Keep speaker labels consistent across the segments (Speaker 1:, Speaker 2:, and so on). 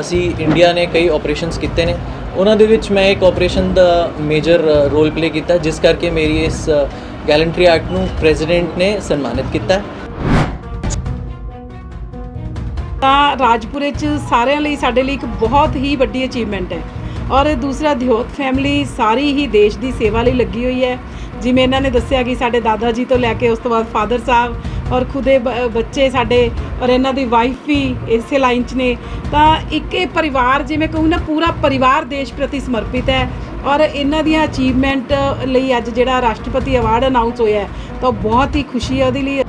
Speaker 1: ਅਸੀਂ ਇੰਡੀਆ ਨੇ ਕਈ ਆਪਰੇਸ਼ਨਸ ਕੀਤੇ ਨੇ। ਉਹਨਾਂ ਦੇ ਵਿੱਚ ਮੈਂ ਇੱਕ ਆਪਰੇਸ਼ਨ ਦਾ ਮੇਜਰ ਰੋਲ ਪਲੇ ਕੀਤਾ, ਜਿਸ ਕਰਕੇ ਮੇਰੀ ਇਸ ਗੈਲੰਟਰੀ ਐਕਟ ਨੂੰ ਪ੍ਰੈਜ਼ੀਡੈਂਟ ਨੇ ਸਨਮਾਨਿਤ ਕੀਤਾ।
Speaker 2: ਤਾਂ ਰਾਜਪੁਰੇ ਚ ਸਾਰਿਆਂ ਲਈ, ਸਾਡੇ ਲਈ ਇੱਕ ਬਹੁਤ ਹੀ ਵੱਡੀ ਅਚੀਵਮੈਂਟ ਹੈ। ਔਰ ਦੂਸਰਾ ਦਿਹੋਤ ਫੈਮਿਲੀ ਸਾਰੀ ਹੀ ਦੇਸ਼ ਦੀ ਸੇਵਾ ਲਈ ਲੱਗੀ ਹੋਈ ਹੈ। ਜਿਵੇਂ ਇਹਨਾਂ ਨੇ ਦੱਸਿਆ ਕਿ ਸਾਡੇ ਦਾਦਾ ਜੀ ਤੋਂ ਲੈ ਕੇ ਉਸ ਤੋਂ ਬਾਅਦ ਫਾਦਰ ਸਾਹਿਬ ਔਰ ਖੁਦੇ ਬ- ਬੱਚੇ ਸਾਡੇ ਔਰ ਇਹਨਾਂ ਦੀ ਵਾਈਫ ਵੀ ਇਸੇ ਲਾਈਨ 'ਚ ਨੇ। ਤਾਂ ਇੱਕ ਇਹ ਪਰਿਵਾਰ ਜਿਵੇਂ ਕਹੂੰ ਨਾ ਪੂਰਾ ਪਰਿਵਾਰ ਦੇਸ਼ ਪ੍ਰਤੀ ਸਮਰਪਿਤ ਹੈ ਔਰ ਇਹਨਾਂ ਦੀਆਂ ਅਚੀਵਮੈਂਟ ਲਈ ਅੱਜ ਜਿਹੜਾ ਰਾਸ਼ਟਰਪਤੀ ਅਵਾਰਡ ਅਨਾਉਂਸ ਹੋਇਆ ਹੈ, ਤਾਂ ਬਹੁਤ ਹੀ ਖੁਸ਼ੀ ਹੈ ਉਹਦੇ ਲਈ।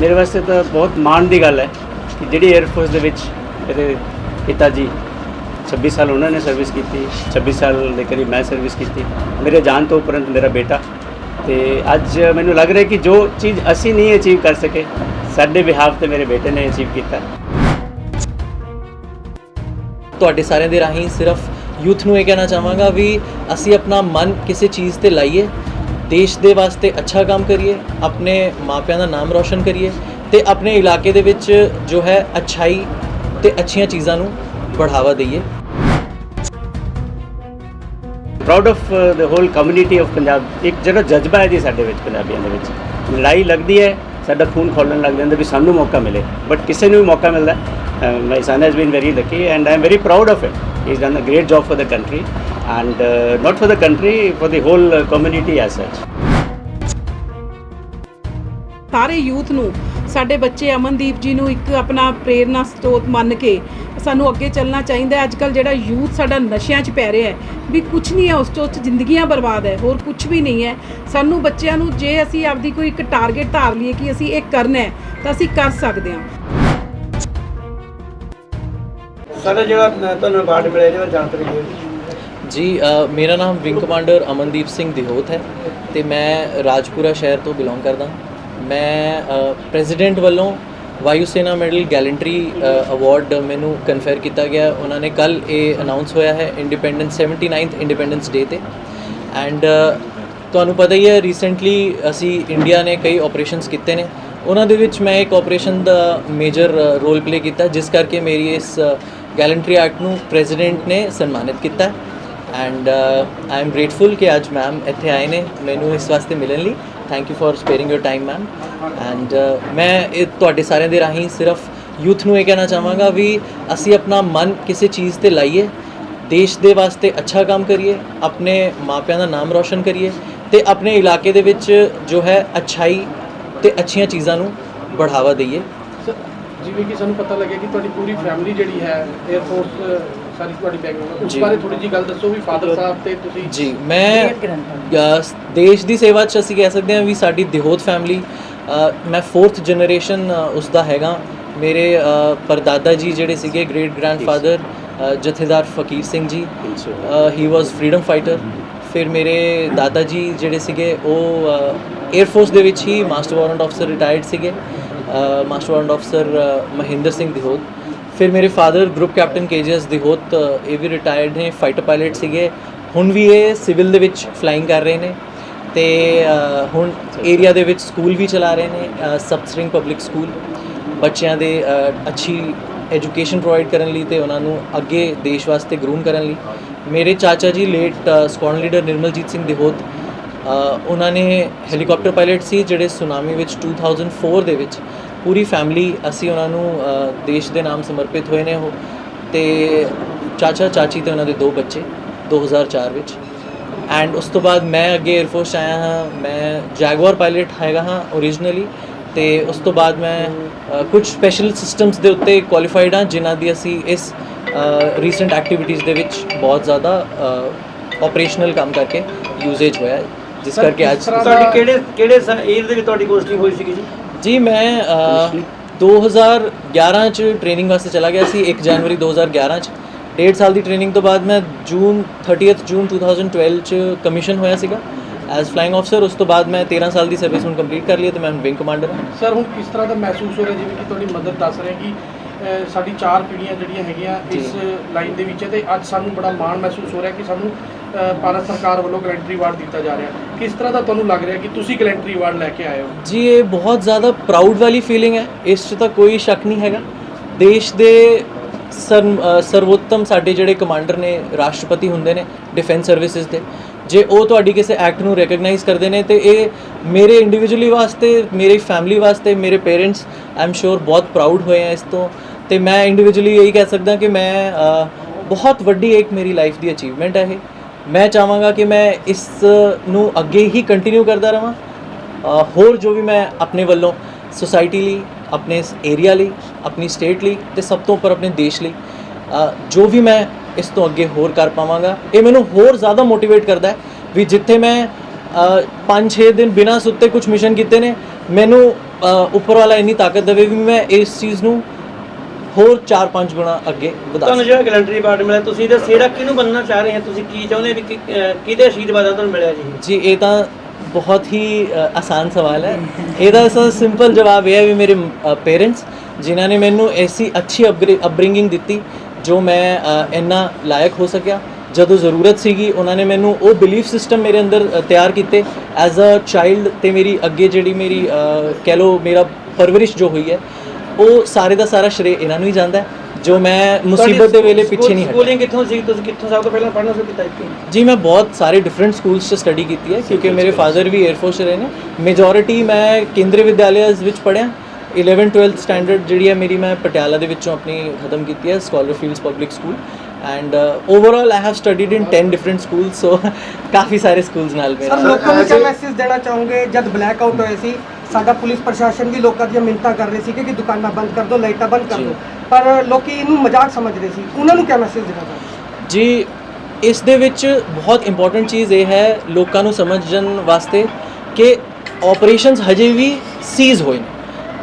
Speaker 3: ਮੇਰੇ ਵਾਸਤੇ ਤਾਂ ਬਹੁਤ ਮਾਣ ਦੀ ਗੱਲ ਹੈ ਕਿ ਜਿਹੜੀ 에ਅਰ ਫੋਰਸ ਦੇ ਵਿੱਚ ਮੇਰੇ ਪਿਤਾ ਜੀ 26 ਸਾਲ ਉਹਨਾਂ ਨੇ ਸਰਵਿਸ ਕੀਤੀ 26 ਸਾਲ ਦੇ ਕਰੀਬ ਮੈਂ ਸਰਵਿਸ ਕੀਤੀ ਮੇਰੇ ਜਾਣ ਤੋਂ ਉਪਰੰਤ ਮੇਰਾ ਬੇਟਾ ਤੇ ਅੱਜ ਮੈਨੂੰ ਲੱਗ ਰਿਹਾ ਕਿ ਜੋ ਚੀਜ਼ ਅਸੀਂ ਨਹੀਂ ਅਚੀਵ ਕਰ ਸਕੇ ਸਾਡੇ ਬਿਹਾਫ ਤੇ ਮੇਰੇ ਬੇਟੇ ਨੇ ਅਚੀਵ ਕੀਤਾ
Speaker 1: ਤੁਹਾਡੇ ਸਾਰਿਆਂ ਦੇ ਰਾਹੀਂ ਸਿਰਫ ਯੂਥ ਨੂੰ ਇਹ ਕਹਿਣਾ ਚਾਹਾਂਗਾ ਵੀ ਅਸੀਂ ਆਪਣਾ ਮਨ ਕਿਸੇ ਚੀਜ਼ ਤੇ ਲਾਈਏ ਦੇਸ਼ ਦੇ ਵਾਸਤੇ ਅੱਛਾ ਕੰਮ ਕਰੀਏ ਆਪਣੇ ਮਾਪਿਆਂ ਦਾ ਨਾਮ ਰੌਸ਼ਨ ਕਰੀਏ ਤੇ ਆਪਣੇ ਇਲਾਕੇ ਦੇ ਵਿੱਚ ਜੋ ਹੈ ਅੱਛਾਈ ਤੇ ਅੱਛੀਆਂ ਚੀਜ਼ਾਂ ਨੂੰ बढ़ावा देइए।
Speaker 3: Proud of the whole community of Punjab ਇੱਕ ਜਿਹੜਾ ਜਜ਼ਬਾ ਹੈ ਜੀ ਸਾਡੇ ਵਿੱਚ ਪੰਜਾਬੀਆਂ ਦੇ ਵਿੱਚ ਲੜਾਈ ਲੱਗਦੀ ਹੈ ਸਾਡਾ ਖੂਨ ਖੋਲਣ ਲੱਗ ਜਾਂਦਾ ਵੀ ਸਾਨੂੰ ਮੌਕਾ ਮਿਲੇ ਬਟ ਕਿਸੇ ਨੂੰ ਵੀ ਮੌਕਾ ਮਿਲਦਾ my son has been very lucky and I am very proud of it he done a great job for the country and not for the country for the whole community as such
Speaker 2: ਸਾਰੇ youth ਨੂੰ, ਸਾਡੇ ਬੱਚੇ ਅਮਨਦੀਪ ਜੀ ਨੂੰ ਇੱਕ ਆਪਣਾ ਪ੍ਰੇਰਣਾ ਸਰੋਤ ਮੰਨ ਕੇ ਸਾਨੂੰ ਅੱਗੇ ਚੱਲਣਾ ਚਾਹੀਦਾ ਹੈ। ਅੱਜ ਕੱਲ ਜਿਹੜਾ ਯੂਥ ਸਾਡਾ ਨਸ਼ਿਆਂ 'ਚ ਪੈ ਰਿਹਾ ਹੈ ਵੀ ਕੁਝ ਨਹੀਂ ਹੈ ਉਸ ਤੋਂ ਜ਼ਿੰਦਗੀਆਂ ਬਰਬਾਦ ਹੈ ਹੋਰ ਕੁਝ ਵੀ ਨਹੀਂ ਹੈ। ਸਾਨੂੰ ਬੱਚਿਆਂ ਨੂੰ ਜੇ ਅਸੀਂ ਆਪਦੀ ਕੋਈ ਇੱਕ ਟਾਰਗੇਟ ਧਾਰ ਲਈਏ ਕਿ ਅਸੀਂ ਇਹ ਕਰਨਾ ਹੈ ਤਾਂ ਅਸੀਂ ਕਰ ਸਕਦੇ ਹਾਂ।
Speaker 4: ਸਾਡਾ ਜਿਹੜਾ ਤੁਹਾਨੂੰ ਅਵਾਰਡ ਮਿਲਿਆ ਇਹਦੇ ਬਾਰੇ ਜਾਣਕਾਰੀ ਦਿਓ
Speaker 1: ਜੀ। ਅ, ਮੇਰਾ ਨਾਮ ਵਿੰਗ ਕਮਾਂਡਰ ਅਮਨਦੀਪ ਸਿੰਘ ਦਿਹੋਤ ਹੈ ਤੇ ਮੈਂ ਰਾਜਪੁਰਾ ਸ਼ਹਿਰ ਤੋਂ ਬਿਲੋਂਗ ਕਰਦਾ। ਮੈਂ ਪ੍ਰੈਜ਼ੀਡੈਂਟ ਵੱਲੋਂ ਵਾਯੂ ਸੈਨਾ ਮੈਡਲ ਗੈਲੰਟਰੀ ਅਵਾਰਡ ਮੈਨੂੰ ਕਨਫੇਅਰ ਕੀਤਾ ਗਿਆ। ਉਹਨਾਂ ਨੇ ਕੱਲ ਇਹ ਅਨਾਉਂਸ ਹੋਇਆ ਹੈ ਇੰਡੀਪੈਂਡੈਂਸ 79th ਇੰਡੀਪੈਂਡੈਂਸ ਡੇ ਤੇ। ਐਂਡ ਤੁਹਾਨੂੰ ਪਤਾ ਹੀ ਹੈ ਰੀਸੈਂਟਲੀ ਅਸੀਂ ਇੰਡੀਆ ਨੇ ਕਈ ਆਪਰੇਸ਼ਨਸ ਕੀਤੇ ਨੇ। ਉਹਨਾਂ ਦੇ ਵਿੱਚ ਮੈਂ ਇੱਕ ਆਪਰੇਸ਼ਨ ਦਾ ਮੇਜਰ ਰੋਲ ਪਲੇ ਕੀਤਾ, ਜਿਸ ਕਰਕੇ ਮੇਰੀ ਇਸ ਗੈਲੰਟਰੀ ਐਕਟ ਨੂੰ ਪ੍ਰੈਜ਼ੀਡੈਂਟ ਨੇ ਸਨਮਾਨਿਤ ਕੀਤਾ। ਐਂਡ ਆਈ ਐਮ ਗ੍ਰੇਟਫੁਲ ਕਿ ਅੱਜ ਮੈਮ ਇੱਥੇ ਆਏ ਨੇ, ਮੈਨੂੰ ਇਸ ਵਾਸਤੇ ਮਿਲਣ ਲਈ। Thank you for sparing your time ma'am and ਮੈਂ ਇਹ ਤੁਹਾਡੇ ਸਾਰਿਆਂ ਦੇ ਰਾਹੀਂ ਸਿਰਫ ਯੂਥ ਨੂੰ ਇਹ ਕਹਿਣਾ ਚਾਹਾਂਗਾ ਵੀ ਅਸੀਂ ਆਪਣਾ ਮਨ ਕਿਸੇ ਚੀਜ਼ ਤੇ ਲਾਈਏ ਦੇਸ਼ ਦੇ ਵਾਸਤੇ ਅੱਛਾ ਕੰਮ ਕਰੀਏ ਆਪਣੇ ਮਾਪਿਆਂ ਦਾ ਨਾਮ ਰੋਸ਼ਨ ਕਰੀਏ ਤੇ ਆਪਣੇ ਇਲਾਕੇ ਦੇ ਵਿੱਚ ਜੋ ਹੈ ਅੱਛਾਈ ਤੇ ਅੱਛੀਆਂ ਚੀਜ਼ਾਂ ਨੂੰ ਬੜਾਵਾ ਦਈਏ
Speaker 4: ਜਿਵੇਂ ਕਿ ਸਾਨੂੰ ਪਤਾ ਲੱਗਿਆ ਕਿ ਤੁਹਾਡੀ ਪੂਰੀ ਫੈਮਿਲੀ ਜਿਹੜੀ ਹੈ 에ਅਰ ਫੋਰਸ ਸਾਰੀ ਤੁਹਾਡੀ ਬੈਕਗ੍ਰਾਉਂਡ ਉਸ
Speaker 1: ਜੀ।
Speaker 4: ਬਾਰੇ ਥੋੜੀ ਜੀ ਗੱਲ ਦੱਸੋ ਵੀ ਫਾਦਰ ਸਾਹਿਬ ਤੇ ਤੁਸੀਂ
Speaker 1: ਜੀ ਮੈਂ ਦੇਸ਼ ਦੀ ਸੇਵਾ 'ਚ ਅਸੀਂ ਕਹਿ ਸਕਦੇ ਹਾਂ ਵੀ ਸਾਡੀ ਦਿਹੋਤ ਫੈਮਿਲੀ ਮੈਂ 4th ਜਨਰੇਸ਼ਨ ਉਸ ਹੈਗਾ। ਮੇਰੇ ਅ, ਪਰਦਾਦਾ ਜੀ ਜਿਹੜੇ ਸੀਗੇ ਗ੍ਰੇਟ ਗ੍ਰੈਂਡਫਾਦਰ ਜਥੇਦਾਰ ਫਕੀਰ ਸਿੰਘ ਜੀ ਹੀ ਵਾਸ ਫਰੀडम ਫਾਈਟਰ ਫਿਰ ਮੇਰੇ ਦਾਦਾ ਜੀ ਜਿਹੜੇ ਸੀਗੇ ਉਹ 에ਅਰ ਫੋਰਸ ਦੇ ਵਿੱਚ ਹੀ ਮਾਸਟਰ ਵਾਰੰਟ ਅਫਸਰ ਰਿਟਾਇਰਡ ਸੀਗੇ। ਮਾਸਟਰ ਵਾਰੰਟ ਅਫਸਰ ਮਹਿੰਦਰ ਸਿੰਘ ਦਿਹੋਦ ਫਿਰ ਮੇਰੇ father group captain KGS Dihot ਇਹ ਵੀ ਰਿਟਾਇਰਡ ਨੇ ਫਾਈਟਰ ਪਾਇਲਟ ਸੀਗੇ। ਹੁਣ ਵੀ ਇਹ ਸਿਵਲ ਦੇ ਵਿੱਚ ਫਲਾਈਂਗ ਕਰ ਰਹੇ ਨੇ ਤੇ ਹੁਣ ਏਰੀਆ ਦੇ ਵਿੱਚ ਸਕੂਲ ਵੀ ਚਲਾ ਰਹੇ ਨੇ ਸਬਸਟਰਿੰਗ ਪਬਲਿਕ ਸਕੂਲ ਬੱਚਿਆਂ ਦੇ ਅੱਛੀ ਐਜੂਕੇਸ਼ਨ ਪ੍ਰੋਵਾਈਡ ਕਰਨ ਲਈ ਤੇ ਉਹਨਾਂ ਨੂੰ ਅੱਗੇ ਦੇਸ਼ ਵਾਸਤੇ ਗਰੂਮ ਕਰਨ ਲਈ। ਮੇਰੇ ਚਾਚਾ ਜੀ late squadron leader Nirmaljit Singh Dihot ਉਹਨਾਂ ਨੇ ਹੈਲੀਕਾਪਟਰ ਪਾਇਲਟ ਸੀ, ਜਿਹੜੇ ਸੁਨਾਮੀ ਵਿੱਚ 2004 ਦੇ ਵਿੱਚ ਪੂਰੀ ਫੈਮਿਲੀ ਅਸੀਂ ਉਹਨਾਂ ਨੂੰ ਦੇਸ਼ ਦੇ ਨਾਮ ਸਮਰਪਿਤ ਹੋਏ ਨੇ ਉਹ। ਤੇ ਚਾਚਾ ਚਾਚੀ ਤੇ ਉਹਨਾਂ ਦੇ ਦੋ ਬੱਚੇ 2004 ਵਿੱਚ। ਐਂਡ ਉਸ ਤੋਂ ਬਾਅਦ ਮੈਂ ਅੱਗੇ 에ਅਰ ਫੋਰਸ ਆਇਆ ਹਾਂ। ਮੈਂ ਜੈਗੁਆਰ ਪਾਇਲਟ ਹੈਗਾ ਹਾਂ ਓਰੀਜਨਲੀ ਤੇ ਉਸ ਤੋਂ ਬਾਅਦ ਮੈਂ ਕੁਝ ਸਪੈਸ਼ਲ ਸਿਸਟਮਸ ਦੇ ਉੱਤੇ ਕੁਆਲੀਫਾਈਡ ਹਾਂ ਜਿਨ੍ਹਾਂ ਦੀ ਅਸੀਂ ਇਸ ਰੀਸੈਂਟ ਐਕਟੀਵਿਟੀਜ਼ ਦੇ ਵਿੱਚ ਬਹੁਤ ਜ਼ਿਆਦਾ ਆਪਰੇਸ਼ਨਲ ਕੰਮ ਕਰਕੇ ਯੂਜ਼ੇਜ ਹੋਇਆ ਜਿਸ ਕਰਕੇ ਅੱਜ
Speaker 5: ਤੁਹਾਡੀ ਕਿਹੜੇ ਕਿਹੜੇ ਏਜ ਦੇ ਵਿੱਚ ਤੁਹਾਡੀ ਪੋਸਟਿੰਗ ਹੋਈ ਸੀਗੀ ਜੀ?
Speaker 1: ਜੀ ਮੈਂ ਅ, 2011 ਚ ਟ੍ਰੇਨਿੰਗ ਵਾਸਤੇ ਚਲਾ ਗਿਆ ਸੀ 1 ਜਨਵਰੀ 2011 ਚ। ਡੇਢ ਸਾਲ ਦੀ ਟ੍ਰੇਨਿੰਗ ਤੋਂ ਬਾਅਦ ਮੈਂ ਜੂਨ 30th ਜੂਨ 2012 ਚ ਕਮਿਸ਼ਨ ਹੋਇਆ ਸੀਗਾ। ਐਜ਼ ਫਲਾਈਂਗ ਅਫਸਰ ਉਸ ਤੋਂ ਬਾਅਦ ਮੈਂ 13 ਸਾਲ ਦੀ ਸਰਵਿਸ ਹੁਣ ਕੰਪਲੀਟ ਕਰ ਲਈ ਹੈ ਤੇ ਮੈਂ ਵਿੰਗ ਕਮਾਂਡਰ ਹਾਂ।
Speaker 4: ਸਰ ਹੁਣ ਕਿਸ ਤਰ੍ਹਾਂ ਦਾ ਮਹਿਸੂਸ ਹੋ ਰਿਹਾ ਜਿਵੇਂ ਕਿ ਤੁਹਾਡੀ ਮਦਰ ਦੱਸ ਰਹੇ ਕਿ ਸਾਡੀ ਚਾਰ ਪੀੜ੍ਹੀਆਂ ਜਿਹੜੀਆਂ ਹੈਗੀਆਂ
Speaker 1: ਜੀ।
Speaker 4: ਇਸ ਲਾਈਨ ਦੇ ਵਿੱਚ ਹੈ ਤੇ ਅੱਜ ਸਾਨੂੰ ਬੜਾ ਮਾਣ ਮਹਿਸੂਸ ਹੋ ਰਿਹਾ ਕਿ ਸਾਨੂੰ ਭਾਰਤ ਸਰਕਾਰ ਵੱਲੋਂ ਗਲੈਂਟਰੀ ਅਵਾਰਡ ਦਿੱਤਾ ਜਾ ਰਿਹਾ। ਕਿਸ ਤਰ੍ਹਾਂ ਦਾ ਤੁਹਾਨੂੰ ਲੱਗ ਰਿਹਾ ਕਿ ਤੁਸੀਂ ਗਲੈਂਟਰੀ ਅਵਾਰਡ ਲੈ ਕੇ ਆਏ ਹੋ?
Speaker 1: ਜੀ, ਇਹ ਬਹੁਤ ਜ਼ਿਆਦਾ ਪ੍ਰਾਊਡ ਵਾਲੀ ਫੀਲਿੰਗ ਹੈ। ਇਸ 'ਚ ਤਾਂ ਕੋਈ ਸ਼ੱਕ ਨਹੀਂ ਹੈਗਾ। ਦੇਸ਼ ਦੇ ਸਰ- ਸਰਵੋਤਮ ਸਾਡੇ ਜਿਹੜੇ ਕਮਾਂਡਰ ਨੇ, ਰਾਸ਼ਟਰਪਤੀ ਹੁੰਦੇ ਨੇ ਡਿਫੈਂਸ ਸਰਵਿਸਿਜ਼ ਦੇ। ਜੇ ਉਹ ਤੁਹਾਡੀ ਕਿਸੇ ਐਕਟ ਨੂੰ ਰੈਕਗਨਾਈਜ਼ ਕਰਦੇ ਨੇ, ਤੇ ਇਹ ਮੇਰੇ ਇੰਡੀਵਿਜੂਅਲੀ ਵਾਸਤੇ, ਮੇਰੀ ਫੈਮਿਲੀ ਵਾਸਤੇ, ਮੇਰੇ ਪੇਰੈਂਟਸ ਆਈ ਐਮ ਸ਼ੋਰ ਬਹੁਤ ਪ੍ਰਾਊਡ ਹੋਏ ਆ ਇਸ ਤੋਂ। ਤੇ ਮੈਂ ਇੰਡੀਵਿਜੂਅਲੀ ਇਹੀ ਕਹਿ ਸਕਦਾ ਕਿ ਮੈਂ ਬਹੁਤ ਵੱਡੀ ਇੱਕ ਮੇਰੀ ਲਾਈਫ ਦੀ ਅਚੀਵਮੈਂਟ ਹੈ ਇਹ। ਮੈਂ ਚਾਹਾਂਗਾ ਕਿ ਮੈਂ ਇਸ ਨੂੰ ਅੱਗੇ ਹੀ ਕੰਟੀਨਿਊ ਕਰਦਾ ਰਵਾਂ ਹੋਰ ਜੋ ਵੀ ਮੈਂ ਆਪਣੇ ਵੱਲੋਂ ਸੋਸਾਇਟੀ ਲਈ, ਆਪਣੇ ਏਰੀਆ ਲਈ, ਆਪਣੀ ਸਟੇਟ ਲਈ ਤੇ ਸਭ ਤੋਂ ਉੱਪਰ ਆਪਣੇ ਦੇਸ਼ ਲਈ ਜੋ ਵੀ ਮੈਂ ਇਸ ਤੋਂ ਅੱਗੇ ਹੋਰ ਕਰ ਪਾਵਾਂਗਾ, ਇਹ ਮੈਨੂੰ ਹੋਰ ਜ਼ਿਆਦਾ ਮੋਟੀਵੇਟ ਕਰਦਾ ਹੈ ਵੀ ਜਿੱਥੇ ਮੈਂ 5-6 ਦਿਨ ਬਿਨਾਂ ਸੁੱਤੇ ਕੁਝ ਮਿਸ਼ਨ ਕੀਤੇ ਨੇ, ਮੈਨੂੰ ਉੱਪਰ ਵਾਲਾ ਇੰਨੀ ਤਾਕਤ ਦੇਵੇ ਵੀ ਮੈਂ ਇਸ ਚੀਜ਼ ਨੂੰ ਹੋਰ 4-5 ਗੁਣਾ ਅੱਗੇ ਵਧਾ
Speaker 5: ਤੁਹਾਨੂੰ ਜਿਹੜਾ ਗੈਲੰਟਰੀ ਅਵਾਰਡ ਮਿਲਿਆ ਤੁਸੀਂ ਇਹਦਾ ਸਿਹਰਾ ਕਿਹਨੂੰ ਬੰਨਣਾ ਚਾਹ ਰਹੇ ਹੋ? ਤੁਸੀਂ ਕੀ ਚਾਹੁੰਦੇ ਵੀ ਕਿ- ਅਹ ਕਿਹਦੇ ਆਸ਼ੀਰਵਾਦ ਤੁਹਾਨੂੰ ਮਿਲਿਆ ਜੀ?
Speaker 1: ਜੀ ਇਹ ਤਾਂ ਬਹੁਤ ਹੀ ਅ, ਆਸਾਨ ਸਵਾਲ ਹੈ। ਇਹਦਾ ਸਭ ਸਿੰਪਲ ਜਵਾਬ ਇਹ ਹੈ ਵੀ ਮੇਰੇ ਪੇਰੈਂਟਸ ਜਿਨ੍ਹਾਂ ਨੇ ਮੈਨੂੰ ਐਸੀ ਅੱਛੀ ਅਪਬ੍ਰਿੰਗਿੰਗ ਦਿੱਤੀ ਜੋ ਮੈਂ ਅ, ਇੰਨਾ ਲਾਇਕ ਹੋ ਸਕਿਆ। ਜਦੋਂ ਜ਼ਰੂਰਤ ਸੀਗੀ ਉਹਨਾਂ ਨੇ ਮੈਨੂੰ ਉਹ ਬਿਲੀਫ ਸਿਸਟਮ ਮੇਰੇ ਅੰਦਰ ਅ, ਤਿਆਰ ਕੀਤੇ। ਐਜ਼ ਅ ਚਾਈਲਡ ਤੇ ਮੇਰੀ ਅੱਗੇ ਜਿਹੜੀ ਮੇਰੀ ਅ, ਕਹਿ ਲਓ ਮੇਰਾ ਪਰਵਰਿਸ਼ ਜੋ ਹੋਈ ਹੈ ਉਹ ਸਾਰੇ ਦਾ ਸਾਰਾ ਸ਼੍ਰੇ ਇਹਨਾਂ ਨੂੰ ਹੀ ਜਾਂਦਾ ਹੈ ਜੋ ਮੈਂ ਮੁਸੀਬਤ ਦੇ ਵੇਲੇ ਪਿੱਛੇ ਨਹੀਂ ਹਟਿਆ।
Speaker 5: ਸਕੂਲਿੰਗ ਕਿੱਥੋਂ ਸੀ? ਤੁਸੀਂ ਕਿੱਥੋਂ ਸਭ ਤੋਂ ਪਹਿਲਾਂ ਪੜ੍ਹਨਾ ਸ਼ੁਰੂ ਕੀਤਾ ਇੱਥੇ?
Speaker 1: ਜੀ ਮੈਂ ਬਹੁਤ ਸਾਰੇ ਡਿਫਰੈਂਟ ਸਕੂਲਸ 'ਚ ਸਟੱਡੀ ਕੀਤੀ ਹੈ ਕਿਉਂਕਿ ਮੇਰੇ ਫਾਦਰ ਵੀ 에ਅਰ ਫੋਰਸ 'ਚ ਰਹੇ ਨੇ। ਮੇਜੋਰਿਟੀ ਮੈਂ ਕੇਂਦਰੀ ਵਿਦਿਆਲਿਆਸ ਵਿੱਚ ਪੜ੍ਹਿਆ। 11 12th ਸਟੈਂਡਰਡ ਜਿਹੜੀ ਹੈ ਮੇਰੀ ਮੈਂ ਪਟਿਆਲਾ ਦੇ ਵਿੱਚੋਂ ਆਪਣੀ ਖਤਮ ਕੀਤੀ ਹੈ scholar fields public school and overall I have studied in 10 different schools so ਕਾਫੀ ਸਾਰੇ ਸਕੂਲਸ ਨਾਲ
Speaker 6: ਸਰ
Speaker 1: ਮੇਰਾ
Speaker 6: ਲੋਕਾਂ ਨੂੰ ਕੀ ਮੈਸੇਜ ਦੇਣਾ ਚਾਹੋਗੇ ਜਦ ਬਲੈਕ ਆਊਟ ਹੋਏ ਸੀ ਸਾਡਾ ਪੁਲਿਸ ਪ੍ਰਸ਼ਾਸਨ ਵੀ ਲੋਕਾਂ ਦੀਆਂ ਮਿੰਤਾਂ ਕਰ ਰਹੇ ਸੀ ਕਿ ਦੁਕਾਨਾਂ ਬੰਦ ਕਰ ਦਿਓ ਲਾਈਟਾਂ ਬੰਦ ਕਰ। ਦਿਓ ਪਰ ਲੋਕੀ ਇਹਨੂੰ ਮਜ਼ਾਕ ਸਮਝਦੇ ਸੀ ਉਹਨਾਂ ਨੂੰ ਕੀ ਮੈਸੇਜ ਦੇਣਾ ਚਾਹੋਗੇ
Speaker 1: ਜੀ ਇਸ ਦੇ ਵਿੱਚ ਬਹੁਤ ਇੰਪੋਰਟੈਂਟ ਚੀਜ਼ ਇਹ ਹੈ ਲੋਕਾਂ ਨੂੰ ਸਮਝਣ ਵਾਸਤੇ ਕਿ ਆਪਰੇਸ਼ਨਸ ਹਜੇ ਵੀ ਸੀਜ਼ ਹੋਏ ਨੇ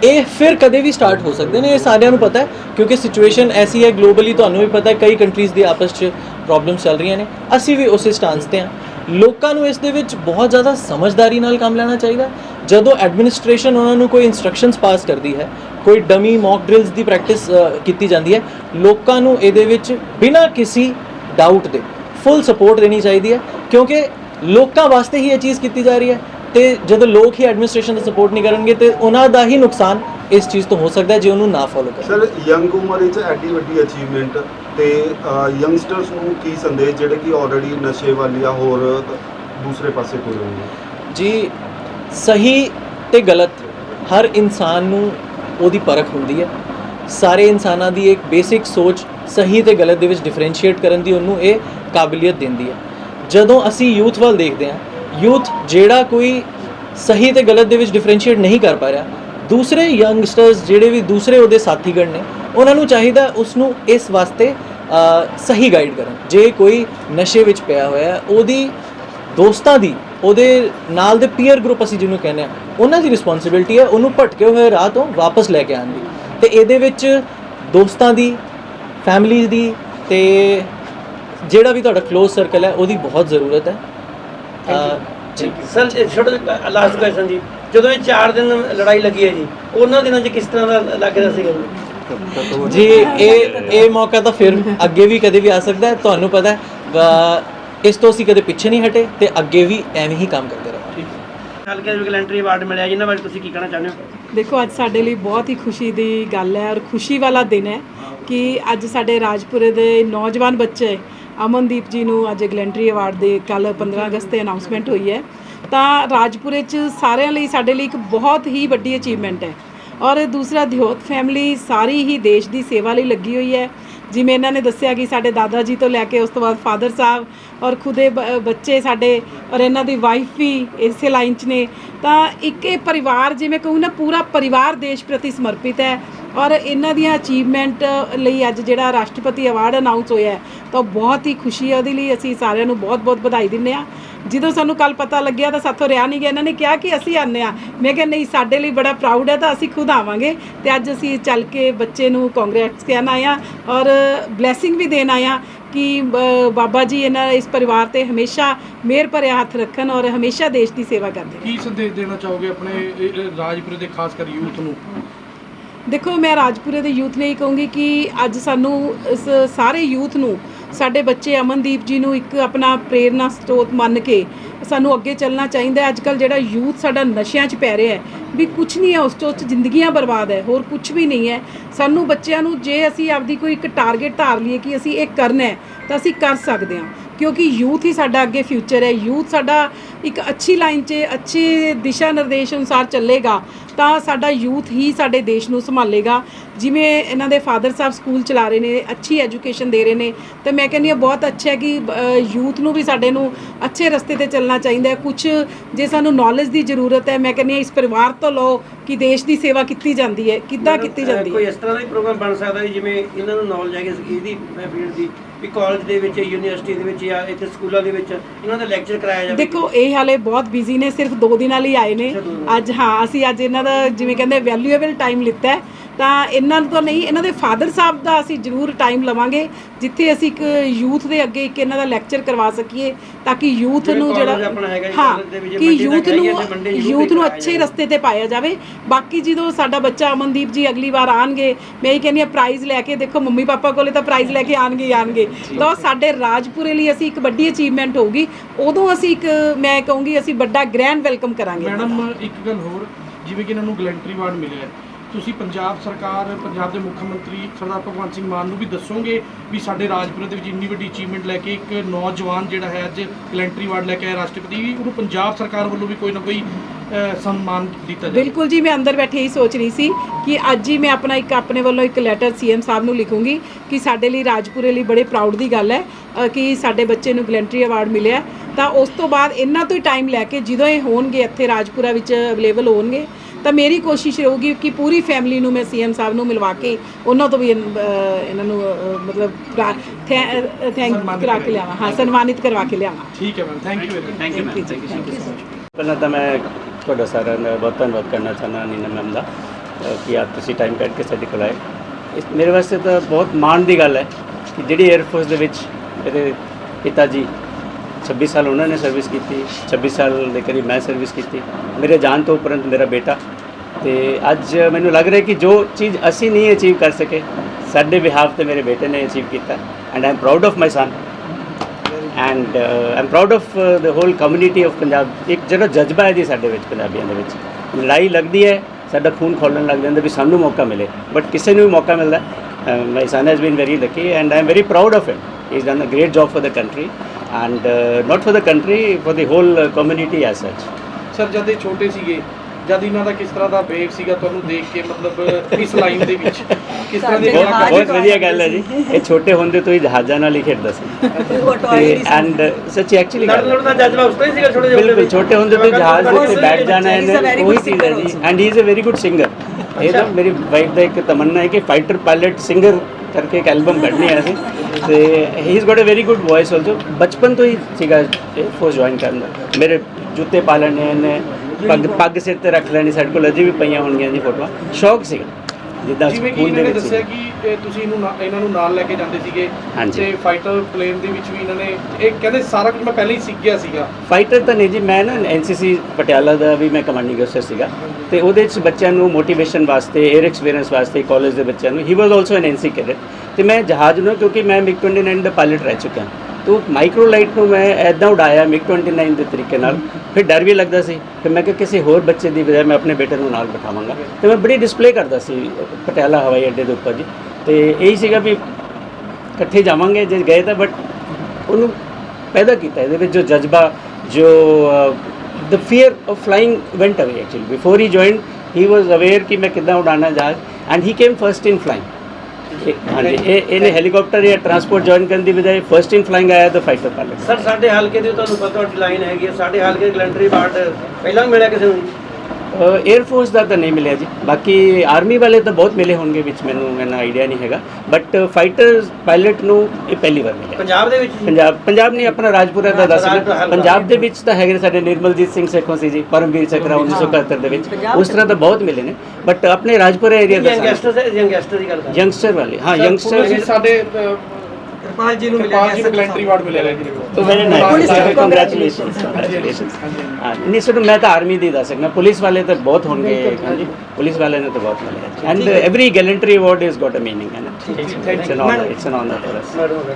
Speaker 1: ਇਹ ਫਿਰ ਕਦੇ ਵੀ ਸਟਾਰਟ ਹੋ ਸਕਦੇ ਨੇ ਇਹ ਸਾਰਿਆਂ ਨੂੰ ਪਤਾ ਹੈ ਕਿਉਂਕਿ ਸਿਚੁਏਸ਼ਨ ਐਸੀ ਹੈ ਗਲੋਬਲੀ ਤੁਹਾਨੂੰ ਵੀ ਪਤਾ ਕਈ ਕੰਟਰੀਜ਼ ਦੀ ਆਪਸ 'ਚ ਪ੍ਰੋਬਲਮਸ ਚੱਲ ਰਹੀਆਂ ਨੇ। ਅਸੀਂ ਵੀ ਉਸੇ ਸਟਾਂਸ ਤੇ ਹਾਂ। ਲੋਕਾਂ ਨੂੰ ਇਸ ਦੇ ਵਿੱਚ ਬਹੁਤ ਜ਼ਿਆਦਾ ਸਮਝਦਾਰੀ ਨਾਲ ਕੰਮ ਲੈਣਾ ਚਾਹੀਦਾ ਜਦੋਂ ਐਡਮਿਨਿਸਟ੍ਰੇਸ਼ਨ ਉਹਨਾਂ ਨੂੰ ਕੋਈ ਇਨਸਟਰਕਸ਼ਨਸ ਪਾਸ ਕਰਦੀ ਹੈ, ਕੋਈ ਡਮੀ ਮੌਕ ਡ੍ਰਿਲਸ ਦੀ ਪ੍ਰੈਕਟਿਸ ਕੀਤੀ ਜਾਂਦੀ ਹੈ, ਲੋਕਾਂ ਨੂੰ ਇਹਦੇ ਵਿੱਚ ਬਿਨਾਂ ਕਿਸੇ ਡਾਊਟ ਦੇ ਫੁੱਲ ਸਪੋਰਟ ਦੇਣੀ ਚਾਹੀਦੀ ਹੈ। ਕਿਉਂਕਿ ਲੋਕਾਂ ਵਾਸਤੇ ਹੀ ਇਹ ਚੀਜ਼ ਕੀਤੀ ਜਾ ਰਹੀ ਹੈ ਤੇ ਜਦੋਂ ਲੋਕ ਹੀ ਐਡਮਿਨਿਸਟ੍ਰੇਸ਼ਨ ਦਾ ਸਪੋਰਟ ਨਹੀਂ ਕਰਨਗੇ ਤੇ ਉਹਨਾਂ ਦਾ ਹੀ ਨੁਕਸਾਨ ਇਸ ਚੀਜ਼ ਤੋਂ ਹੋ ਸਕਦਾ ਜੇ ਉਹਨੂੰ ਨਾ ਫੋਲੋ ਕਰਨ
Speaker 7: ਸਰ ਯੰਗ ਉਮਰ ਵਿੱਚ ਐਡੀ ਵੱਡੀ ਅਚੀਵਮੈਂਟ ਤੇ ਯੰਗਸਟਰਸ ਨੂੰ ਕੀ ਸੰਦੇਸ਼ ਜਿਹੜੇ ਕਿ ਆਲਰੇਡੀ ਨਸ਼ੇ ਵੱਲ ਜਾਂ ਹੋਰ ਦੂਸਰੇ ਪਾਸੇ ਤੁਰ ਰਹੇ ਨੇ?
Speaker 1: ਜੀ ਸਹੀ ਤੇ ਗਲਤ ਹਰ ਇਨਸਾਨ ਨੂੰ ਉਹਦੀ ਪਰਖ ਹੁੰਦੀ ਹੈ। ਸਾਰੇ ਇਨਸਾਨਾਂ ਦੀ ਇੱਕ ਬੇਸਿਕ ਸੋਚ ਸਹੀ ਤੇ ਗਲਤ ਦੇ ਵਿੱਚ ਡਿਫਰੈਂਸ਼ੀਏਟ ਕਰਨ ਦੀ ਉਹਨੂੰ ਇਹ ਕਾਬਲੀਅਤ ਦਿੰਦੀ ਹੈ। ਜਦੋਂ ਅਸੀਂ ਯੂਥ ਵੱਲ ਦੇਖਦੇ ਹਾਂ ਯੂਥ ਜਿਹੜਾ ਕੋਈ ਸਹੀ ਤੇ ਗਲਤ ਦੇ ਵਿੱਚ ਡਿਫਰੈਂਸ਼ੀਏਟ ਨਹੀਂ ਕਰ ਪਾ ਰਿਹਾ ਦੂਸਰੇ ਯੰਗਸਟਰਸ ਜਿਹੜੇ ਵੀ ਦੂਸਰੇ ਉਹਦੇ ਸਾਥੀਗਣ ਨੇ ਉਹਨਾਂ ਨੂੰ ਚਾਹੀਦਾ ਉਸ ਨੂੰ ਇਸ ਵਾਸਤੇ ਸਹੀ ਗਾਈਡ ਕਰਨ। ਜੇ ਕੋਈ ਨਸ਼ੇ ਵਿੱਚ ਪਿਆ ਹੋਇਆ ਉਹਦੀ ਦੋਸਤਾਂ ਦੀ ਉਹਦੇ ਨਾਲ ਦੇ ਪੀਅਰ ਗਰੁੱਪ ਅਸੀਂ ਜਿਹਨੂੰ ਕਹਿੰਦੇ ਆ ਉਹਨਾਂ ਦੀ ਰਿਸਪੌਂਸਿਬਿਲਟੀ ਹੈ ਉਹਨੂੰ ਭਟਕੇ ਹੋਏ ਰਾਹ ਤੋਂ ਵਾਪਸ ਲੈ ਕੇ ਆਉਣ ਦੀ। ਤੇ ਇਹਦੇ ਵਿੱਚ ਦੋਸਤਾਂ ਦੀ ਫੈਮਿਲੀ ਦੀ ਤੇ ਜਿਹੜਾ ਵੀ ਤੁਹਾਡਾ ক্লোਜ਼ ਸਰਕਲ ਹੈ ਉਹਦੀ ਬਹੁਤ ਜ਼ਰੂਰਤ ਹੈ। ਅ, ਜੀ
Speaker 5: ਸਰ ਛੋਟਾ ਲਾਸਟ ਕੁਐਸਚਨ ਜੀ। ਜਦੋਂ ਇਹ 4 ਦਿਨ ਲੜਾਈ ਲੱਗੀ ਹੈ ਜੀ ਉਹਨਾਂ ਦਿਨਾਂ 'ਚ ਕਿਸ ਤਰ੍ਹਾਂ ਦਾ ਲੱਗ ਰਿਹਾ ਸੀਗਾ ਜੀ?
Speaker 1: ਜੀ ਇਹ ਇਹ ਮੌਕਾ ਤਾਂ ਫਿਰ ਅੱਗੇ ਵੀ ਕਦੇ ਵੀ ਆ ਸਕਦਾ ਹੈ। ਤੁਹਾਨੂੰ ਪਤਾ ਹੈ ਅ, ਇਸ ਤੋਂ ਅਸੀਂ ਕਦੇ ਪਿੱਛੇ ਨਹੀਂ ਹਟੇ ਤੇ ਅੱਗੇ ਵੀ ਐਵੇਂ ਹੀ ਕੰਮ ਕਰਦੇ ਰਹਾਂਗੇ
Speaker 5: ਹਲਕੇ ਵਿੱਚ ਗੈਲੰਟਰੀ ਅਵਾਰਡ ਮਿਲਿਆ ਜੀ ਇਹਨਾਂ ਬਾਰੇ ਤੁਸੀਂ ਕੀ ਕਹਿਣਾ ਚਾਹੁੰਦੇ ਹੋ?
Speaker 2: ਦੇਖੋ ਅੱਜ ਸਾਡੇ ਲਈ ਬਹੁਤ ਹੀ ਖੁਸ਼ੀ ਦੀ ਗੱਲ ਹੈ ਔਰ ਖੁਸ਼ੀ ਵਾਲਾ ਦਿਨ ਹੈ ਕਿ ਅੱਜ ਸਾਡੇ ਰਾਜਪੁਰੇ ਦੇ ਨੌਜਵਾਨ ਬੱਚੇ ਅਮਨਦੀਪ ਜੀ ਨੂੰ ਅੱਜ ਗਲੈਂਟਰੀ ਅਵਾਰਡ ਦੇ ਕੱਲ 15 ਅਗਸਤ ਤੇ ਅਨਾਉਂਸਮੈਂਟ ਹੋਈ ਹੈ। ਤਾਂ ਰਾਜਪੁਰੇ 'ਚ ਸਾਰਿਆਂ ਲਈ, ਸਾਡੇ ਲਈ ਇੱਕ ਬਹੁਤ ਹੀ ਵੱਡੀ ਅਚੀਵਮੈਂਟ ਹੈ। ਔਰ ਦੂਸਰਾ ਦਿਹੋਤ ਫੈਮਿਲੀ ਸਾਰੀ ਹੀ ਦੇਸ਼ ਦੀ ਸੇਵਾ ਲਈ ਲੱਗੀ ਹੋਈ ਹੈ। ਜਿਵੇਂ ਇਹਨਾਂ ਨੇ ਦੱਸਿਆ ਕਿ ਸਾਡੇ ਦਾਦਾ ਜੀ ਤੋਂ ਲੈ ਕੇ ਉਸ ਤੋਂ ਬਾਅਦ ਫਾਦਰ ਸਾਹਿਬ ਔਰ ਖੁਦੇ ਬ- ਬੱਚੇ ਸਾਡੇ ਔਰ ਇਹਨਾਂ ਦੀ ਵਾਈਫ ਵੀ ਇਸੇ ਲਾਈਨ 'ਚ ਨੇ। ਤਾਂ ਇੱਕ ਇਹ ਪਰਿਵਾਰ, ਜਿਵੇਂ ਕਹੂੰ ਨਾ, ਪੂਰਾ ਪਰਿਵਾਰ ਦੇਸ਼ ਪ੍ਰਤੀ ਸਮਰਪਿਤ ਹੈ। ਔਰ ਇਹਨਾਂ ਦੀਆਂ ਅਚੀਵਮੈਂਟ ਲਈ ਅੱਜ ਜਿਹੜਾ ਰਾਸ਼ਟਰਪਤੀ ਅਵਾਰਡ ਅਨਾਉਂਸ ਹੋਇਆ ਹੈ, ਤਾਂ ਬਹੁਤ ਹੀ ਖੁਸ਼ੀ ਹੈ ਉਹਦੇ ਲਈ ਅਸੀਂ ਸਾਰਿਆਂ ਨੂੰ ਬਹੁਤ-ਬਹੁਤ ਵਧਾਈ ਦਿੰਦੇ ਆ ਜਦੋਂ ਸਾਨੂੰ ਕੱਲ ਪਤਾ ਲੱਗਿਆ ਤਾਂ ਸਾਥੋਂ ਰਿਆ ਨਹੀਂ ਗਿਆ। ਇਹਨਾਂ ਨੇ ਕਿਹਾ ਕਿ ਅਸੀਂ ਆਨੇ ਆ ਮੈਂ ਕਿਹਾ ਨਹੀਂ ਸਾਡੇ ਲਈ ਬੜਾ ਪ੍ਰਾਊਡ ਹੈ ਤਾਂ ਅਸੀਂ ਖੁਦ ਆਵਾਂਗੇ। ਤੇ ਅੱਜ ਅਸੀਂ ਚੱਲ ਕੇ ਬੱਚੇ ਨੂੰ ਕਾਂਗਰੈਟਸ ਕਹਿਣ ਆਇਆ ਔਰ ਬਲੇਸਿੰਗ ਵੀ ਦੇਣ ਆਇਆ ਕਿ ਬਾਬਾ ਜੀ ਇਹਨਾਂ ਇਸ ਪਰਿਵਾਰ ਤੇ ਹਮੇਸ਼ਾ ਮਿਹਰ ਭਰਿਆ ਹੱਥ ਰੱਖਣ ਔਰ ਹਮੇਸ਼ਾ ਦੇਸ਼ ਦੀ ਸੇਵਾ ਕਰਦੇ
Speaker 4: ਕੀ ਸੰਦੇਸ਼ ਦੇਣਾ ਚਾਹੋਗੇ ਆਪਣੇ ਇਹ- ਦੇ ਖਾਸ ਕਰ ਯੂਥ ਨੂੰ?
Speaker 2: ਦੇਖੋ, ਮੈਂ ਰਾਜਪੁਰੇ ਦੇ ਯੂਥ ਲਈ ਕਹੂੰਗੀ ਕਿ ਅੱਜ ਸਾਨੂੰ ਇਸ ਸਾਰੇ ਯੂਥ ਨੂੰ, ਸਾਡੇ ਬੱਚੇ ਅਮਨਦੀਪ ਜੀ ਨੂੰ ਇੱਕ ਆਪਣਾ ਪ੍ਰੇਰਨਾ ਸਰੋਤ ਮੰਨ ਕੇ ਸਾਨੂੰ ਅੱਗੇ ਚੱਲਣਾ ਚਾਹੀਦਾ ਅੱਜ ਕੱਲ ਜਿਹੜਾ ਯੂਥ ਸਾਡਾ ਨਸ਼ਿਆਂ 'ਚ ਪੈ ਰਿਹਾ ਹੈ, ਵੀ ਕੁਝ ਨਹੀਂ ਹੈ, ਉਸ 'ਚ ਉਸ 'ਚ ਜ਼ਿੰਦਗੀਆਂ ਬਰਬਾਦ ਹੈ, ਹੋਰ ਕੁਝ ਵੀ ਨਹੀਂ ਹੈ। ਸਾਨੂੰ ਬੱਚਿਆਂ ਨੂੰ ਜੇ ਅਸੀਂ ਆਪਦੀ ਕੋਈ ਇੱਕ ਟਾਰਗੇਟ ਧਾਰ ਲਈਏ ਕਿ ਅਸੀਂ ਇਹ ਕਰਨਾ ਹੈ, ਤਾਂ ਅਸੀਂ ਕਰ ਸਕਦੇ ਹਾਂ। ਕਿਉਂਕਿ ਯੂਥ ਹੀ ਸਾਡਾ ਅੱਗੇ ਫਿਊਚਰ ਹੈ। ਯੂਥ ਸਾਡਾ ਇੱਕ ਅੱਛੀ ਲਾਈਨ 'ਚ, ਅੱਛੇ ਦਿਸ਼ਾ ਨਿਰਦੇਸ਼ ਅਨੁਸਾਰ ਚੱਲੇਗਾ, ਤਾਂ ਸਾਡਾ ਯੂਥ ਹੀ ਸਾਡੇ ਦੇਸ਼ ਨੂੰ ਸੰਭਾਲੇਗਾ। ਜਿਵੇਂ ਇਹਨਾਂ ਦੇ ਫਾਦਰ ਸਾਹਿਬ ਸਕੂਲ ਚਲਾ ਰਹੇ ਨੇ, ਅੱਛੀ ਐਜੂਕੇਸ਼ਨ ਦੇ ਰਹੇ ਨੇ, ਤੇ ਮੈਂ ਕਹਿੰਦੀ ਹਾਂ ਬਹੁਤ ਅੱਛਾ ਹੈ ਕਿ ਯੂਥ ਨੂੰ ਵੀ ਸਾਡੇ ਨੂੰ ਅੱਛੇ ਰਸਤੇ ਤੇ ਚੱਲਣਾ ਚਾਹੀਦਾ ਹੈ। ਕੁਝ ਜੇ ਸਾਨੂੰ ਨੌਲੇਜ ਦੀ ਜ਼ਰੂਰਤ ਹੈ, ਮੈਂ ਕਹਿੰਦੀ ਹਾਂ ਇਸ ਪਰਿਵਾਰ ਤੋਂ ਲਓ ਕਿ ਦੇਸ਼ ਦੀ ਸੇਵਾ ਕੀਤੀ ਜਾਂਦੀ ਹੈ ਕਿੱਦਾਂ ਕੀਤੀ ਜਾਂਦੀ
Speaker 5: ਕੋਈ
Speaker 2: ਹੈ?
Speaker 5: ਇਸ ਤਰ੍ਹਾਂ ਦਾ ਹੀ ਪ੍ਰੋਗਰਾਮ ਬਣ ਸਕਦਾ ਹੈ ਜਿਵੇਂ ਇਹਨਾਂ ਨੂੰ ਨੌਲੇਜ ਹੈਗੀ ਇਹਦੀ ਫੀਲਡ ਦੀ ਵੀ ਕਾਲਜ ਦੇ ਵਿੱਚ ਯੂਨੀਵਰਸਿਟੀ ਦੇ ਵਿੱਚ ਜਾਂ ਇੱਥੇ ਸਕੂਲਾਂ ਦੇ ਵਿੱਚ ਇਹਨਾਂ ਦਾ ਲੈਕਚਰ ਕਰਾਇਆ ਜਾਵੇ।
Speaker 2: ਦੇਖੋ ਇਹ ਹਾਲੇ ਬਹੁਤ ਬਿਜ਼ੀ ਨੇ ਸਿਰਫ 2 ਦਿਨਾਂ ਲਈ ਆਏ ਨੇ। ਅੱਜ ਹਾਂ ਅਸੀਂ ਅੱਜ ਇਹਨਾਂ ਦਾ ਜਿਵੇਂ ਕਹਿੰਦੇ ਵੈਲਿਊਏਬਲ ਟਾਈਮ ਲਿੱਤਾ ਹੈ। ਤਾਂ ਇਹਨਾਂ ਨੂੰ ਤਾਂ ਨਹੀਂ ਇਹਨਾਂ ਦੇ ਫਾਦਰ ਸਾਹਿਬ ਦਾ ਅਸੀਂ ਜ਼ਰੂਰ ਟਾਈਮ ਲਵਾਂਗੇ ਜਿੱਥੇ ਅਸੀਂ ਇੱਕ ਯੂਥ ਦੇ ਅੱਗੇ ਇੱਕ ਇਹਨਾਂ ਦਾ ਲੈਕਚਰ ਕਰਵਾ ਸਕੀਏ ਤਾਂ ਕਿ ਯੂਥ ਨੂੰ ਜਿਹੜਾ ਹਾਂ ਕਿ ਯੂਥ ਨੂੰ ਯੂਥ ਨੂੰ ਅੱਛੇ। ਰਸਤੇ ਤੇ ਪਾਇਆ ਜਾਵੇ। ਬਾਕੀ ਜਦੋਂ ਸਾਡਾ ਬੱਚਾ ਅਮਨਦੀਪ ਜੀ ਅਗਲੀ ਵਾਰ ਆਣਗੇ ਮੈਂ ਇਹ ਕਹਿੰਦੀ ਆ ਪ੍ਰਾਈਜ਼ ਲੈ ਕੇ ਦੇਖੋ ਮੰਮੀ ਪਾਪਾ ਕੋਲੇ ਤਾਂ ਪ੍ਰਾਈਜ਼ ਲੈ ਕੇ ਆਣਗੇ ਆਣਗੇ। ਤਾਂ ਸਾਡੇ ਰਾਜਪੁਰੇ ਲਈ ਅਸੀਂ ਇੱਕ ਵੱਡੀ ਅਚੀਵਮੈਂਟ ਹੋਊਗੀ। ਉਦੋਂ ਅਸੀਂ ਇੱਕ ਮੈਂ ਕਹੂੰਗੀ ਅਸੀਂ ਵੱਡਾ ਗ੍ਰੈਂਡ ਵੈਲਕਮ ਕਰਾਂਗੇ।
Speaker 4: ਮੈਡਮ ਇੱਕ ਗੱਲ ਹੋਰ ਜਿਵੇਂ ਕਿ ਇਹਨਾਂ ਨੂੰ ਗਲੈਂਟਰੀ ਅਵਾਰਡ ਮਿਲਿਆ ਹੈ ਤੁਸੀਂ ਪੰਜਾਬ ਸਰਕਾਰ, ਪੰਜਾਬ ਦੇ ਮੁੱਖ ਮੰਤਰੀ ਸਰਦਾਰ ਭਗਵੰਤ ਸਿੰਘ ਮਾਨ ਨੂੰ ਵੀ ਦੱਸੋਗੇ ਵੀ ਸਾਡੇ ਰਾਜਪੁਰੇ ਦੇ ਵਿੱਚ ਇੰਨੀ ਵੱਡੀ ਅਚੀਵਮੈਂਟ ਲੈ ਕੇ ਇੱਕ ਨੌਜਵਾਨ ਜਿਹੜਾ ਹੈ ਅੱਜ ਗਲੈਂਟਰੀ ਅਵਾਰਡ ਲੈ ਕੇ ਆਇਆ ਰਾਸ਼ਟਰਪਤੀ ਵੀ, ਉਹਨੂੰ ਪੰਜਾਬ ਸਰਕਾਰ ਵੱਲੋਂ ਵੀ ਕੋਈ ਨਾ ਕੋਈ ਸਨਮਾਨ ਦਿੱਤਾ ਜਾਵੇ।
Speaker 2: ਬਿਲਕੁਲ ਜੀ, ਮੈਂ ਅੰਦਰ ਬੈਠੇ ਹੀ ਸੋਚ ਰਹੀ ਸੀ ਕਿ ਅੱਜ ਹੀ ਮੈਂ ਆਪਣਾ ਇੱਕ, ਆਪਣੇ ਵੱਲੋਂ ਇੱਕ ਲੈਟਰ ਸੀਐਮ ਸਾਹਿਬ ਨੂੰ ਲਿਖੂੰਗੀ ਕਿ ਸਾਡੇ ਲਈ ਰਾਜਪੁਰੇ ਲਈ ਬੜੇ ਪ੍ਰਾਊਡ ਦੀ ਗੱਲ ਹੈ ਕਿ ਸਾਡੇ ਬੱਚੇ ਨੂੰ ਗਲੈਂਟਰੀ ਅਵਾਰਡ ਮਿਲਿਆ ਤਾਂ ਉਸ ਤੋਂ ਬਾਅਦ ਇਹਨਾਂ ਤੋਂ ਹੀ ਟਾਈਮ ਲੈ ਕੇ ਜਦੋਂ ਇਹ ਹੋਣਗੇ, ਇੱਥੇ ਰਾਜਪੁਰਾ ਵਿੱਚ ਅਵੇਲੇਬਲ ਹੋਣਗੇ ਤਾਂ ਮੇਰੀ ਕੋਸ਼ਿਸ਼ ਰਹੂਗੀ ਕਿ ਪੂਰੀ ਫੈਮਿਲੀ ਨੂੰ ਮੈਂ ਸੀਐਮ ਸਾਹਿਬ ਨੂੰ ਮਿਲਵਾ ਕੇ ਉਹਨਾਂ ਤੋਂ ਵੀ ਇਹਨਾਂ ਨੂੰ ਮਤਲਬ ਥੈਂਕ ਕਰਾ ਕੇ ਲਿਆਵਾਂ। ਹਾਂ ਸਨਮਾਨਿਤ ਕਰਵਾ ਕੇ ਲਿਆਵਾਂ।
Speaker 4: ਠੀਕ ਹੈ ma'am thank you
Speaker 3: thank you ma'am thank you so much ਪਹਿਲਾਂ ਤਾਂ ਮੈਂ ਤੁਹਾਡਾ ਸਾਰਿਆਂ ਦਾ ਬਹੁਤ ਧੰਨਵਾਦ ਕਰਨਾ ਚਾਹੁੰਦਾ ਨੀਨਾ ਮੈਮ ਦਾ ਕਿ ਆਪ ਤੁਸੀਂ ਟਾਈਮ ਕੱਢ ਕੇ ਸਾਡੇ ਕੋਲ ਆਏ। ਇਸ ਮੇਰੇ ਵਾਸਤੇ ਤਾਂ ਬਹੁਤ ਮਾਣ ਦੀ ਗੱਲ ਹੈ ਕਿ ਜਿਹੜੀ 에ਅਰ ਫੋਰਸ ਦੇ ਵਿੱਚ ਮੇਰੇ ਪਿਤਾ ਜੀ 26 ਸਾਲ ਉਹਨਾਂ ਨੇ ਸਰਵਿਸ ਕੀਤੀ 26 ਸਾਲ ਦੇ ਕਰੀਬ ਮੈਂ ਸਰਵਿਸ ਕੀਤੀ ਮੇਰੇ ਜਾਣ ਤੋਂ ਉਪਰੰਤ ਮੇਰਾ ਬੇਟਾ ਤੇ ਅੱਜ ਮੈਨੂੰ ਲੱਗ ਰਿਹਾ ਕਿ ਜੋ ਚੀਜ਼ ਅਸੀਂ ਨਹੀਂ ਅਚੀਵ ਕਰ ਸਕੇ ਸਾਡੇ ਬਿਹਾਫ ਤੇ ਮੇਰੇ ਬੇਟੇ ਨੇ ਅਚੀਵ ਕੀਤਾ and I am proud of my son and am proud of the whole community of Punjab ਇੱਕ ਜਿਹੜਾ ਜਜ਼ਬਾ ਹੈ ਜੀ ਸਾਡੇ ਵਿੱਚ ਪੰਜਾਬੀਆਂ ਦੇ ਵਿੱਚ ਲੜਾਈ ਲੱਗਦੀ ਹੈ ਸਾਡਾ ਖੂਨ ਖੋਲਣ ਲੱਗ ਜਾਂਦਾ ਵੀ ਸਾਨੂੰ ਮੌਕਾ ਮਿਲੇ ਬਟ ਕਿਸੇ ਨੂੰ ਵੀ ਮੌਕਾ ਮਿਲਦਾ my son has been very lucky and I am very proud of him he is done a great job for the country and uh, not for the country, for the whole uh, community as such.
Speaker 4: Sir ਜਦ ਇਹ ਛੋਟੇ ਸੀਗੇ ਜਦ ਇਹਨਾਂ ਦਾ ਕਿਸ ਤਰ੍ਹਾਂ ਦਾ ਬੇਵ ਸੀਗਾ ਤੁਹਾਨੂੰ ਦੇਖ ਕੇ ਮਤਲਬ ਇਸ ਲਾਈਨ ਦੇ ਵਿੱਚ ਕਿਸ ਤਰ੍ਹਾਂ ਦੇ
Speaker 3: ਬਹੁਤ ਜਹਾਜ਼ ਬਹੁਤ ਵਧੀਆ ਗੱਲ ਹੈ ਜੀ। ਇਹ ਛੋਟੇ ਹੁੰਦੇ ਤੋਂ ਹੀ ਜਹਾਜ਼ਾਂ ਨਾਲ ਹੀ ਖੇਡਦਾ ਸੀ। ਉਹ ਟੋਏ ਦੀ ਐਂਡ ਸੱਚੀ ਐਕਚੁਅਲੀ
Speaker 5: ਲੜਨ ਲੜਨ ਦਾ ਜਜ਼ਬਾ ਉਸ ਤੋਂ ਹੀ ਸੀਗਾ ਛੋਟੇ ਜਿਹੇ
Speaker 3: ਬਿਲਕੁਲ ਛੋਟੇ ਹੁੰਦੇ ਤੋਂ ਹੀ ਜਹਾਜ਼ ਦੇ ਉੱਤੇ ਬੈਠ ਜਾਣਾ ਇਹਨੇ ਉਹੀ ਚੀਜ਼ ਹੈ ਜੀ। And he is a very good singer ਇਹ ਤਾਂ ਮੇਰੀ ਵਾਈਫ ਦਾ ਇੱਕ ਤਮੰਨਾ ਹੈ ਕਿ ਫਾਈਟਰ ਪਾਇਲਟ ਸਿੰਗਰ ਕਰਕੇ ਇੱਕ ਐਲਬਮ ਕੱਢਣੀ ਆ ਅਸੀਂ ਤੇ he is got a very good voice also ਬਚਪਨ ਤੋਂ ਹੀ ਸੀਗਾ ਇਹ ਫੋਰਸ ਜੁਆਇਨ ਕਰਨ ਦਾ ਮੇਰੇ ਜੁੱਤੇ ਪਾ ਲੈਣੇ ਨੇ ਪੱਗ ਪੱਗ ਸਿਰ ਤੇ ਰੱਖ ਲੈਣੀ ਸਾਡੇ ਕੋਲ ਅਜੇ ਵੀ ਪਈਆਂ ਹੋਣਗੀਆਂ ਜੀ ਫੋਟੋਆਂ ਸ਼ੌਕ ਸੀਗਾ ਜਿੱਦਾਂ
Speaker 4: ਜਿਵੇਂ ਕਿ
Speaker 3: ਸਕੂਲ
Speaker 4: ਇਹਨਾਂ ਨੇ
Speaker 3: ਵਿੱਚ
Speaker 4: ਦੱਸਿਆ। ਕਿ ਇਹ ਤੁਸੀਂ ਇਹਨੂੰ ਨਾ- ਇਹਨਾਂ ਨੂੰ ਨਾਲ ਲੈ ਕੇ ਜਾਂਦੇ ਸੀਗੇ
Speaker 3: ਹਾਂਜੀ।
Speaker 4: ਤੇ ਫਾਈਟਰ ਪਲੇਨ ਦੇ ਵਿੱਚ ਵੀ ਇਹਨਾਂ ਨੇ ਇਹ ਕਹਿੰਦੇ ਸਾਰਾ ਕੁਝ ਮੈਂ ਪਹਿਲਾਂ ਹੀ ਸਿੱਖ ਗਿਆ ਸੀਗਾ।
Speaker 3: ਫਾਈਟਰ ਤਾਂ ਨਹੀਂ ਜੀ ਮੈਂ ਨਾ ਐਨਸੀਸੀ ਪਟਿਆਲਾ ਦਾ ਵੀ ਮੈਂ ਕਮਾਂਡਿੰਗ ਅਫਸਰ ਸੀਗਾ। ਤੇ ਉਹਦੇ ਚ ਬੱਚਿਆਂ ਨੂੰ ਮੋਟੀਵੇਸ਼ਨ ਵਾਸਤੇ 에ਅਰ ਐਕਸਪੀਰੀਅੰਸ ਵਾਸਤੇ ਕਾਲਜ ਦੇ ਬੱਚਿਆਂ ਨੂੰ he was also an NCC cadet ਤੇ ਮੈਂ ਜਹਾਜ਼ ਨੂੰ ਕਿਉਂਕਿ ਮੈਂ ਮਿਗ 29 ਦਾ ਪਾਇਲਟ ਰਹਿ ਚੁੱਕਿਆ। ਤੋ ਮਾਈਕਰੋ ਲਾਈਟ ਨੂੰ ਮੈਂ ਐਦਾਂ ਉਡਾਇਆ ਮਿਗ 29 ਦੇ ਤਰੀਕੇ ਨਾਲ। ਫਿਰ ਡਰ ਵੀ ਲੱਗਦਾ ਸੀ। ਫਿਰ ਮੈਂ ਕਿਹਾ ਕਿਸੇ ਹੋਰ ਬੱਚੇ ਦੀ ਬਜਾਏ ਮੈਂ ਆਪਣੇ ਬੇਟੇ ਨੂੰ ਨਾਲ ਬਿਠਾਵਾਂਗਾ। ਤੇ ਮੈਂ ਬੜੀ ਡਿਸਪਲੇ ਕਰਦਾ ਸੀ ਪਟਿਆਲਾ ਹਵਾਈ ਅੱਡੇ ਦੇ ਉੱਪਰ ਜੀ। ਤੇ ਇਹੀ ਸੀਗਾ ਵੀ ਇਕੱਠੇ ਜਾਵਾਂਗੇ, ਜੇ ਗਏ ਤਾਂ ਬਟ ਉਹਨੂੰ ਪੈਦਾ ਕੀਤਾ ਇਹਦੇ ਵਿੱਚ ਜੋ ਜਜ਼ਬਾ, ਜੋ the fear of flying went away actually before he joined he was aware ਕਿ ਮੈਂ ਕਿੱਦਾਂ ਉਡਾਣਾ ਜਾ and he came first in flying ਹਾਂਜੀ, ਇਹ ਇਹਨੇ ਹੈਲੀਕਾਪਟਰ ਜਾਂ ਟਰਾਂਸਪੋਰਟ ਜੁਆਇਨ ਕਰਨ ਦੀ ਬਜਾਏ ਫਰਸਟ ਇਨ ਫਲਾਈਂਗ ਆਇਆ ਤਾਂ ਫਾਈਟਰ ਪਾਇਲਟ
Speaker 5: ਸਰ ਸਾਡੇ ਹਲਕੇ ਦੀ ਤੁਹਾਨੂੰ ਪਤਾ ਲਾਈਨ ਹੈਗੀ ਹੈ, ਸਾਡੇ ਹਲਕੇ ਦੀ ਗਲੈਂਟਰੀ ਅਵਾਰਡ ਪਹਿਲਾਂ ਵੀ ਮਿਲਿਆ ਕਿਸੇ ਨੂੰ?
Speaker 3: 에ਅਰ ਫੋਰਸ ਦਾ ਤਾਂ ਨਹੀਂ ਮਿਲਿਆ ਜੀ। ਬਾਕੀ ਆਰਮੀ ਵਾਲੇ ਤਾਂ ਬਹੁਤ ਮਿਲੇ ਹੋਣਗੇ ਵਿੱਚ ਮੈਨੂੰ ਮੈਨੂੰ ਆਈਡੀਆ ਨਹੀਂ ਹੈਗਾ। ਬਟ ਫਾਈਟਰ ਪਾਇਲਟ ਨੂੰ ਇਹ ਪਹਿਲੀ ਵਾਰ ਮਿਲਿਆ।
Speaker 5: ਪੰਜਾਬ ਦੇ ਵਿੱਚ?
Speaker 3: ਪੰਜਾਬ ਪੰਜਾਬ ਨਹੀਂ ਆਪਣਾ ਰਾਜਪੁਰਾ ਦਾ ਦੱਸ ਰਿਹਾ। ਪੰਜਾਬ ਦੇ ਵਿੱਚ ਤਾਂ ਹੈਗੇ ਨੇ ਸਾਡੇ ਨਿਰਮਲਜੀਤ ਸਿੰਘ ਸੇਖੋਂ ਸੀ ਜੀ ਪਰਮਵੀਰ ਚੱਕਰਾ 1971 ਦੇ ਵਿੱਚ। ਉਸ ਤਰ੍ਹਾਂ ਤਾਂ ਬਹੁਤ ਮਿਲੇ ਨੇ। ਬਟ ਆਪਣੇ ਰਾਜਪੁਰਾ ਏਰੀਆ ਦਾ
Speaker 5: ਯੰਗਸਟਰ ਦੀ ਗੱਲ ਕਰ
Speaker 3: ਯੰਗਸਟਰ ਵਾਲੇ ਹਾਂ ਯੰਗਸਟਰ
Speaker 4: ਸਾਡੇ
Speaker 6: ਕਿਰਪਾਲ ਜੀ ਨੂੰ ਮਿਲਿਆ
Speaker 4: ਨੂੰ ਗਲੈਂਟਰੀ ਅਵਾਰਡ ਮਿਲਿਆ ਹੈ ਜੀ।
Speaker 3: ਤੋਂ very
Speaker 4: police
Speaker 3: nice congratulations congratulations ਹਾਂ ਨਹੀਂ ਸਰ ਮੈਂ ਤਾਂ ਆਰਮੀ ਦੀ ਦੱਸ ਸਕਦਾ ਪੁਲਿਸ ਵਾਲੇ ਤਾਂ ਬਹੁਤ ਹੋਣਗੇ ਹਾਂਜੀ। ਪੁਲਿਸ ਵਾਲੇ ਨੇ ਤਾਂ ਬਹੁਤ ਮਿਲੇ and every gallantry award is got a meaning ਹੈ ਨਾ? It's an honour it's an honour for us
Speaker 5: madam